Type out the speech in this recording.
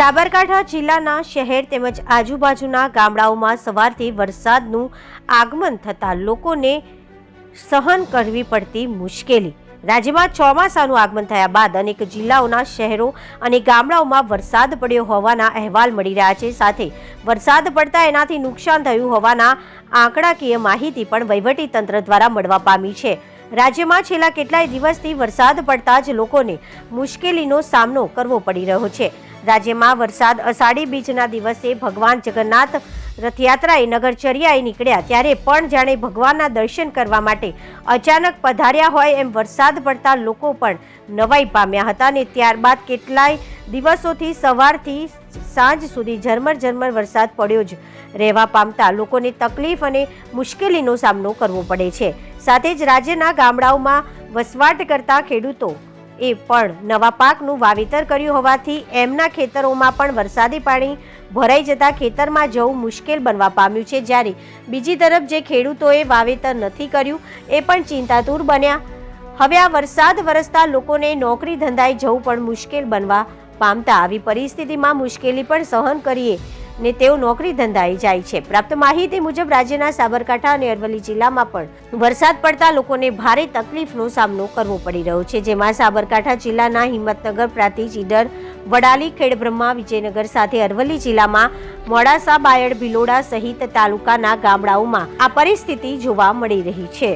સાબરકાંઠા જિલ્લાના શહેર તેમજ આજુબાજુના ગામડાઓમાં સવારથી વરસાદનું આગમન થતાં લોકોને સહન કરવી પડતી મુશ્કેલી. રાજ્યમાં ચોમાસાનું આગમન થયા બાદ અનેક જિલ્લાઓના શહેરો અને ગામડાઓમાં વરસાદ પડ્યો હોવાના અહેવાલ મળી રહ્યા છે. સાથે વરસાદ પડતા એનાથી નુકસાન થયું હોવાના આંકડાકીય માહિતી પણ તંત્ર દ્વારા મળવા પામી છે. રાજ્યમાં છેલ્લા કેટલાય દિવસથી વરસાદ પડતા જ લોકોને મુશ્કેલીનો સામનો કરવો પડી રહ્યો છે. રાજ્યમાં વરસાદ અષાઢી બીજના દિવસે ભગવાન જગન્નાથ રથયાત્રાએ નગરચર્યાએ નીકળ્યા ત્યારે પણ જાણે ભગવાનના દર્શન કરવા માટે અચાનક પધાર્યા હોય એમ વરસાદ પડતા લોકો પણ નવાઈ પામ્યા હતા અને ત્યારબાદ કેટલાય દિવસોથી સવારથી સાંજ સુધી ઝરમર ઝરમર વરસાદ પડ્યો જ રહેવા પામતા લોકોને તકલીફ અને મુશ્કેલીનો સામનો કરવો પડે છે. સાથે જ રાજ્યના ગામડાઓમાં વસવાટ કરતા ખેડૂતો એ પણ નવા પાકનું વાવેતર કર્યું હોવાથી એમના ખેતરોમાં પણ વરસાદી પાણી ભરાઈ જતા ખેતરમાં જવું મુશ્કેલ બનવા પામ્યું છે. જ્યારે બીજી તરફ જે ખેડૂતોએ વાવેતર નથી કર્યું, એ પણ ચિંતાતુર બન્યા. હવે આ વરસાદ વરસતા લોકોને નોકરી ધંધાએ જવું પણ મુશ્કેલ બનવા પામતા આવી પરિસ્થિતિમાં મુશ્કેલી પણ સહન કરીએ ને તેઓ નોકરી ધંધાએ જાય છે. પ્રાપ્ત માહિતી મુજબ રાજ્યના સાબરકાંઠા અને અરવલ્લી જિલ્લામાં પણ વરસાદ પડતા લોકોને ભારે તકલીફનો સામનો કરવો પડી રહ્યો છે, જેમાં સાબરકાંઠા જિલ્લાના હિંમતનગર પ્રાંતિજ ઈડર, વડાલી, ખેડબ્રહ્મા, વિજયનગર સાથે અરવલ્લી જિલ્લામાં મોડાસા, બાયડ, ભિલોડા સહિત તાલુકાના ગામડાઓમાં આ પરિસ્થિતિ જોવા મળી રહી છે.